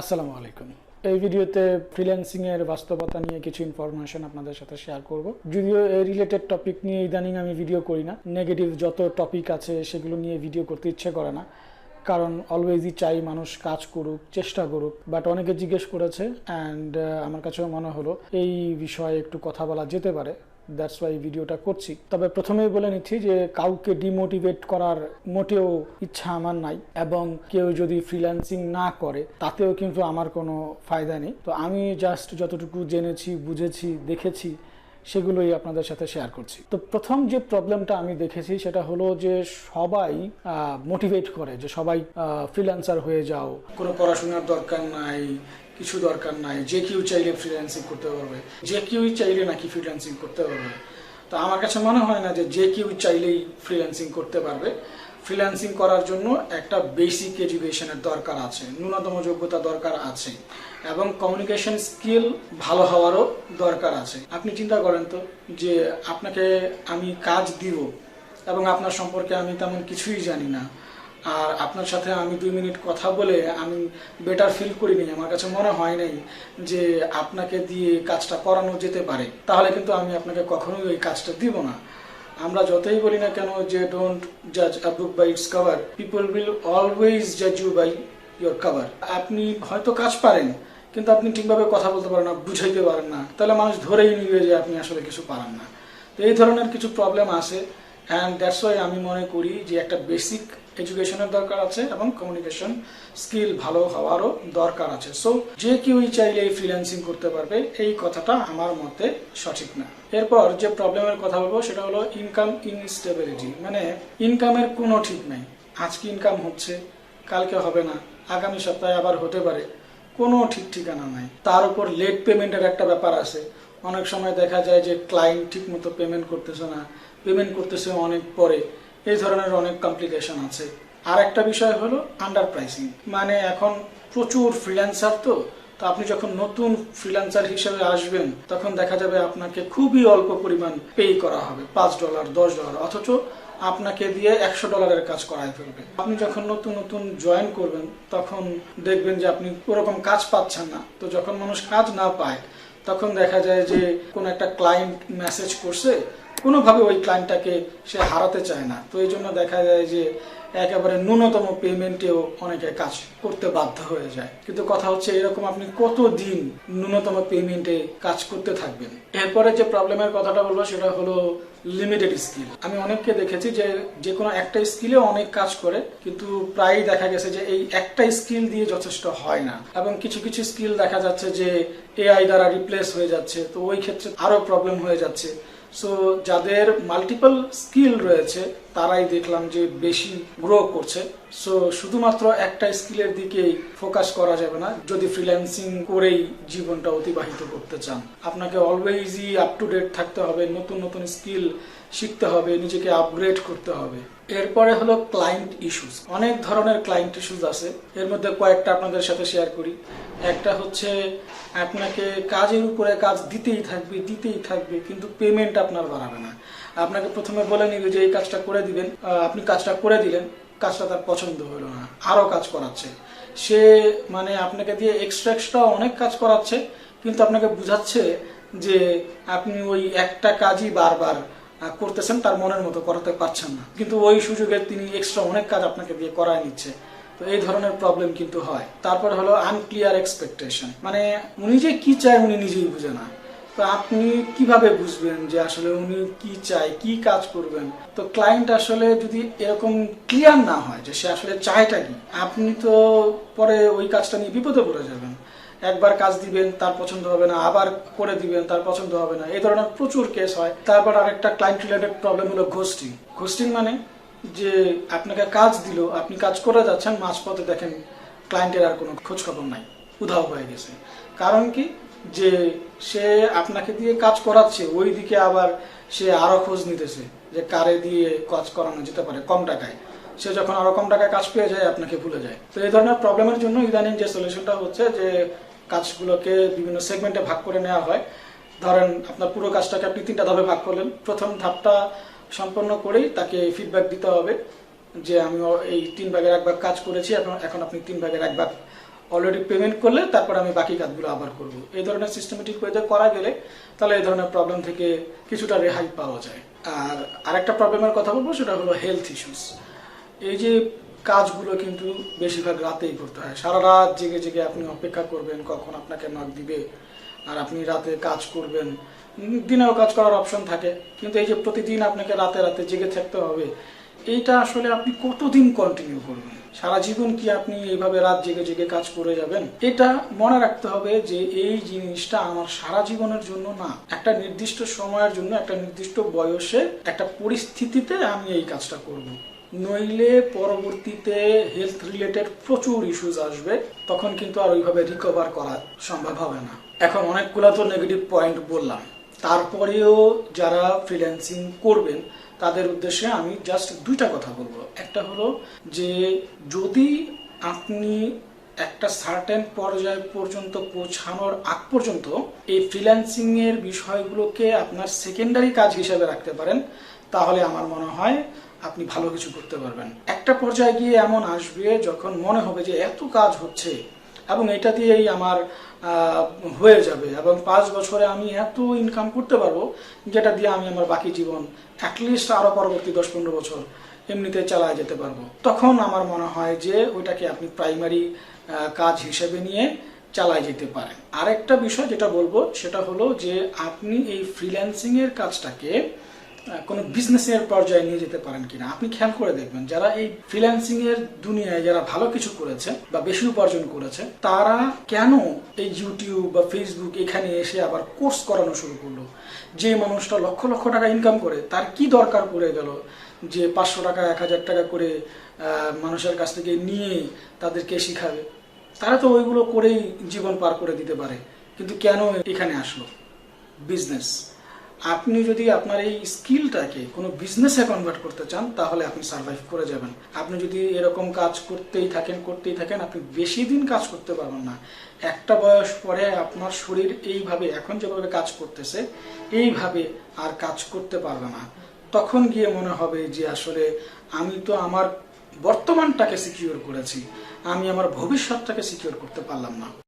আসসালামু আলাইকুম। এই ভিডিওতে ফ্রিল্যান্সিং এর বাস্তবতা নিয়ে কিছু ইনফরমেশন আপনাদের সাথে শেয়ার করব। যদিও এই রিলেটেড টপিক নিয়ে ইদানিং আমি ভিডিও করি না। নেগেটিভ যত টপিক আছে, সেগুলো নিয়ে ভিডিও করতে ইচ্ছে করে না। কারণ অলওয়েজই চাই মানুষ কাজ করুক, চেষ্টা করুক। বাট অনেকে জিজ্ঞেস করেছে অ্যান্ড আমার কাছেও মনে হলো, এই বিষয়ে একটু কথা বলা যেতে পারে। দ্যাটস ওয়াই ভিডিওটা করছি। তবে প্রথমেই বলে নিচ্ছি যে, কাউকে ডিমোটিভেট করার মোটেও ইচ্ছা আমার নাই এবং কেউ যদি ফ্রিল্যান্সিং না করে, তাতেও কিন্তু আমার কোনো ফায়দা নেই। তো আমি জাস্ট যতটুকু জেনেছি, বুঝেছি, দেখেছি, সেগুলোই আপনাদের সাথে শেয়ার করছি। তো প্রথম যে প্রবলেমটা আমি দেখেছি, সেটা হলো যে, সবাই মোটিভেট করে যে, সবাই ফ্রিল্যান্সার হয়ে যাও। কোনো পড়াশোনার দরকার নাই কিছু দরকার নাই। যে কেউ চাইলে ফ্রিল্যান্সিং করতে পারবে। যে কেউই চাইলে নাকি ফ্রিল্যান্সিং করতে পারবে। তো আমার কাছে মনে হয় না যে যে কেউ চাইলেই ফ্রিল্যান্সিং করতে পারবে। ফ্রিল্যান্সিং করার জন্য একটা বেসিক এডুকেশনের দরকার আছে, ন্যূনতম যোগ্যতা দরকার আছে, এবং কমিউনিকেশন স্কিল ভালো হওয়ারও দরকার আছে। আপনি চিন্তা করেন তো যে আপনাকে আমি কাজ দিব এবং আপনার সম্পর্কে আমি তেমন কিছুই জানি না। আর আপনার সাথে আমি দুই মিনিট কথা বলে আমি বেটার ফিল করিনি, আমার কাছে মনে হয় নাই যে আপনাকে দিয়ে কাজটা করানো যেতে পারে। তাহলে কিন্তু আমি আপনাকে কখনোই ওই কাজটা দিব না। আমরা যতই বলি না কেন যে ডোন্ট জাজ আ book by its cover people will always জাজ ইউ বাই ইয়োর কভার আপনি হয়তো কাজ পারেন, কিন্তু আপনি ঠিকভাবে কথা বলতে পারেন না, বুঝাইতে পারেন না। তাহলে মানুষ ধরেই নিবে যে আপনি আসলে কিছু পারেন না। তো এই ধরনের কিছু প্রবলেম আছে অ্যান্ড দ্যাটস ওয়াই আমি মনে করি যে একটা বেসিক এডুকেশনের দরকার আছে এবং কমিউনিকেশন স্কিল ভালো হওয়ারও দরকার আছে। সো যে কেউই চাইলে এই ফ্রিল্যান্সিং করতে পারবে, এই কথাটা আমার মতে সঠিক না। এরপর যে প্রবলেমের কথা বলব, সেটা হলো ইনকাম ইনস্টেবিলিটি মানে ইনকামের কোনো ঠিক নাই। আজকে ইনকাম হচ্ছে, কালকে হবে না, আগামী সপ্তাহে আবার হতে পারে, কোনো ঠিক ঠিকানা নাই। তার উপর লেট পেমেন্টের একটা ব্যাপার আছে। অনেক সময় দেখা যায় যে ক্লায়েন্ট ঠিক মতো পেমেন্ট করতেছে না। পেমেন্ট করতেছে অনেক পরে। এই ধরনের অনেক কমপ্লিকেশন আছে। আর একটা বিষয় হলো আন্ডার প্রাইসিং মানে এখন প্রচুর ফ্রিল্যান্সার তো তো আপনি যখন নতুন ফ্রিল্যান্সার হিসেবে আসবেন, তখন দেখা যাবে আপনাকে খুবই অল্প পরিমাণ পে করা হবে, পাঁচ ডলার দশ ডলার অথচ আপনাকে দিয়ে একশো ডলারের কাজ করায় ফেলবে। আপনি যখন নতুন নতুন জয়েন করবেন, তখন দেখবেন যে আপনি ওরকম কাজ পাচ্ছেন না। তো যখন মানুষ কাজ না পায়, তখন দেখা যায় যে কোন একটা ক্লায়েন্ট মেসেজ করছে কোনোভাবে ওই ক্লায়েন্টটাকে সে হারাতে চায় না। তো এই জন্য দেখা যায় যে একেবারে ন্যূনতম পেমেন্টেও অনেকে কাজ করতে বাধ্য হয়ে যায়। কিন্তু কথা হচ্ছে এরকম আপনি কতদিন ন্যূনতম পেমেন্টে কাজ করতে থাকবেন? এরপরে যে প্রবলেমের কথাটা বলব সেটা হলো লিমিটেড স্কিল আমি অনেককে দেখেছি যে যে কোনো একটা স্কিলে অনেক কাজ করে, কিন্তু প্রায়ই দেখা গেছে যে এই একটা স্কিল দিয়ে যথেষ্ট হয় না। এবং কিছু কিছু স্কিল দেখা যাচ্ছে যে এআই দ্বারা রিপ্লেস হয়ে যাচ্ছে। তো ওই ক্ষেত্রে আরও প্রবলেম হয়ে যাচ্ছে। সো যাদের মাল্টিপল স্কিল রয়েছে তারাই দেখলাম যে বেশি গ্রো করছে। সো শুধুমাত্র একটা স্কিলের দিকেই ফোকাস করা যাবে না, যদি ফ্রিল্যান্সিং করেই জীবনটা অতিবাহিত করতে চান। আপনাকে অলওয়েজই আপ টু ডেট থাকতে হবে, নতুন নতুন স্কিল শিখতে হবে, নিজেকে আপগ্রেড করতে হবে। এরপরে হলো ক্লায়েন্ট ইস্যুস অনেক ধরনের ক্লায়েন্ট ইস্যুস আছে। এর মধ্যে কয়েকটা আপনাদের সাথে শেয়ার করি। একটা হচ্ছে, আপনাকে কাজের উপরে কাজ দিতেই থাকবে দিতেই থাকবে, কিন্তু পেমেন্ট আপনার বাড়াবে না। আপনাকে প্রথমে বলে নিবে যে, এই কাজটা করে দিবেন আপনি কাজটা করে দিলেন, কাজটা তার পছন্দ হলো না, আরও কাজ করাচ্ছে। সে মানে আপনাকে দিয়ে এক্সট্রা এক্সট্রা অনেক কাজ করাচ্ছে, কিন্তু আপনাকে বুঝাচ্ছে যে আপনি ওই একটা কাজই বারবার করতেছেন, তার মনের মতো করাতে পারছেন না। কিন্তু ওই সুযোগে তিনি এক্সট্রা অনেক কাজ আপনাকে দিয়ে করায় নিচ্ছে। তো এই ধরনের প্রবলেম কিন্তু হয়। তারপর হলো আনক্লিয়ার এক্সপেকটেশন মানে উনি যে কি চায়, উনি নিজেই বুঝে না। তো আপনি কীভাবে বুঝবেন যে আসলে উনি কি চায়, কি কাজ করবেন? তো ক্লায়েন্ট আসলে যদি এরকম ক্লিয়ার না হয় যে সে আসলে চায়টা কি, আপনি তো পরে ওই কাজটা নিয়ে বিপদে পড়ে যাবেন। একবার কাজ দিবেন, তার পছন্দ হবে না, আবার করে দিবেন, তার পছন্দ হবে না। এই ধরনের প্রচুর কেস হয়। তারপর আরেকটা ক্লায়েন্ট রিলেটেড প্রবলেম হলো ঘোস্টিং ঘোস্টিং মানে যে আপনাকে কাজ দিল, আপনি কাজ করে যাচ্ছেন, মাঝপথে দেখেন ক্লায়েন্টের আর কোনো খোঁজ খবর নাই, উধাও হয়ে গেছে। কারণ কি? যে সে আপনাকে দিয়ে কাজ করাচ্ছে ওই দিকে আবার সে আরও খোঁজ নিতেছে যে কারে দিয়ে কাজ করানো যেতে পারে কম টাকায়। সে যখন আরও কম টাকায় কাজ পেয়ে যায়, আপনাকে ভুলে যায়। তো এই ধরনের প্রবলেমের জন্য ইদানিং যে সলিউশনটা হচ্ছে যে কাজগুলোকে বিভিন্ন সেগমেন্টে ভাগ করে নেওয়া হয়। ধরেন আপনার পুরো কাজটাকে আপনি তিনটা ধাপে ভাগ করলেন। প্রথম ধাপটা সম্পন্ন করেই তাকে ফিডব্যাক দিতে হবে যে, আমি এই তিন ভাগের এক ভাগ কাজ করেছি, এখন এখন আপনি তিন ভাগের এক ভাগ অলরেডি পেমেন্ট করলে তারপর আমি বাকি কাজগুলো আবার করব। এই ধরনের সিস্টেমেটিক ওয়েতে করা গেলে তাহলে এই ধরনের প্রবলেম থেকে কিছুটা রেহাই পাওয়া যায়। আর আরেকটা প্রবলেমের কথা বলব, সেটা হলো হেলথ ইস্যুস এই যে কাজগুলো কিন্তু বেশিরভাগ রাতেই করতে হয়। সারা রাত জেগে জেগে আপনি অপেক্ষা করবেন, কখন আপনাকে নক দিবে, আর আপনি রাতে কাজ করবেন। দিনেও কাজ করার অপশন থাকে। কিন্তু এই যে প্রতিদিন আপনাকে রাতে রাতে জেগে থাকতে হবে, এইটা আসলে আপনি কতদিন কন্টিনিউ করবেন? সারা জীবন কি আপনি এইভাবে রাত জেগে জেগে কাজ করে যাবেন? এটা মনে রাখতে হবে যে এই জিনিসটা আমার সারা জীবনের জন্য না। একটা নির্দিষ্ট সময়ের জন্য, একটা নির্দিষ্ট বয়সে, একটা পরিস্থিতিতে আমি এই কাজটা করব। নইলে পরবর্তীতে হেলথ রিলেটেড প্রচুর ইস্যুজ আসবে, তখন কিন্তু আর ওইভাবে রিকভার করা সম্ভব হবে না। এখন অনেকগুলো তো নেগেটিভ পয়েন্ট বললাম। তারপরেও যারা ফ্রিল্যান্সিং করবেন তাদের উদ্দেশ্যে আমি জাস্ট দুইটা কথা বলব। একটা হলো যে, যদি আপনি একটা সার্টেন পর্যায় পর্যন্ত পৌঁছানোর আগ পর্যন্ত এই ফ্রিল্যান্সিং এর বিষয়গুলোকে আপনার সেকেন্ডারি কাজ হিসেবে রাখতে পারেন, তাহলে আমার মনে হয় আপনি ভালো কিছু করতে পারবেন। একটা পর্যায়ে গিয়ে এমন আসবে যখন মনে হবে যে, এত কাজ হচ্ছে এবং এটা দিয়েই আমার হয়ে যাবে। এবং পাঁচ বছরে আমি এত ইনকাম করতে পারব, যেটা দিয়ে আমি আমার বাকি জীবন অ্যাটলিস্ট আরও পরবর্তী দশ পনেরো বছর এমনিতে চালায় যেতে পারব। তখন আমার মনে হয় যে ওইটাকে আপনি প্রাইমারি কাজ হিসেবে নিয়ে চালায় যেতে পারেন। আরেকটা বিষয় যেটা বলব, সেটা হলো যে আপনি এই ফ্রিল্যান্সিংয়ের কাজটাকে কোনো বিজনেসের পর্যায়ে নিয়ে যেতে পারেন কিনা? আপনি খেয়াল করে দেখবেন, যারা এই ফ্রিল্যান্সিং এর দুনিয়ায় যারা ভালো কিছু করেছে বা বেশি উপার্জন করেছে, তারা কেন এই ইউটিউব বা ফেসবুক এখানে এসে আবার কোর্স করানো শুরু করল? যে মানুষটা লক্ষ লক্ষ টাকা ইনকাম করে, তার কি দরকার পড়ে গেল যে পাঁচশো টাকা, এক হাজার টাকা করে মানুষের কাছ থেকে নিয়ে তাদেরকে শিখাবে? তারা তো ওইগুলো করেই জীবন পার করে দিতে পারে। কিন্তু কেন এখানে আসলো? বিজনেস আপনি যদি আপনার এই স্কিলটাকে কোনো বিজনেসে কনভার্ট করতে চান, তাহলে আপনি সার্ভাইভ করে যাবেন। আপনি যদি এরকম কাজ করতেই থাকেন করতেই থাকেন, আপনি বেশি দিন কাজ করতে পারবেন না। একটা বয়স পরে আপনার শরীর এইভাবে এখন যেভাবে কাজ করতেছে, এইভাবে আর কাজ করতে পারবে না। তখন গিয়ে মনে হবে যে আসলে আমি তো আমার বর্তমানটাকে সিকিউর করেছি। আমি আমার ভবিষ্যৎটাকে সিকিউর করতে পারলাম না।